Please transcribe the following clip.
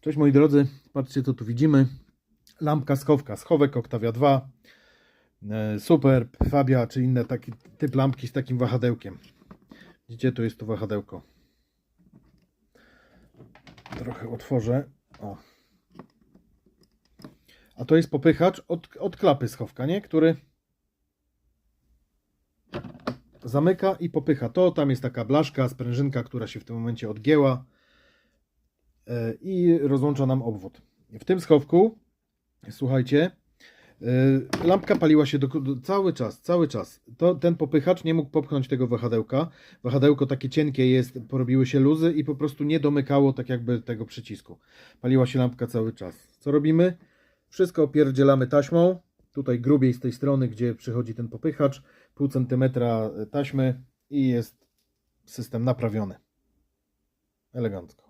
Cześć moi drodzy, patrzcie co tu widzimy. Lampka schowka, schowek Octavia 2, e, Super, Fabia czy inne taki typ lampki z takim wahadełkiem. Widzicie, tu jest to wahadełko. Trochę otworzę. O. A to jest popychacz od, od klapy schowka, nie? Który zamyka i popycha to. Tam jest taka blaszka, sprężynka, która się w tym momencie odgięła i rozłącza nam obwód. W tym schowku, słuchajcie, e, lampka paliła się do, do, cały czas, cały czas. To, ten popychacz nie mógł popchnąć tego wahadełka. Wahadełko takie cienkie jest, porobiły się luzy i po prostu nie domykało tak jakby tego przycisku. Paliła się lampka cały czas. Co robimy? Wszystko opierdzielamy taśmą. Tutaj grubiej z tej strony, gdzie przychodzi ten popychacz. Pół centymetra taśmy i jest system naprawiony. Elegancko.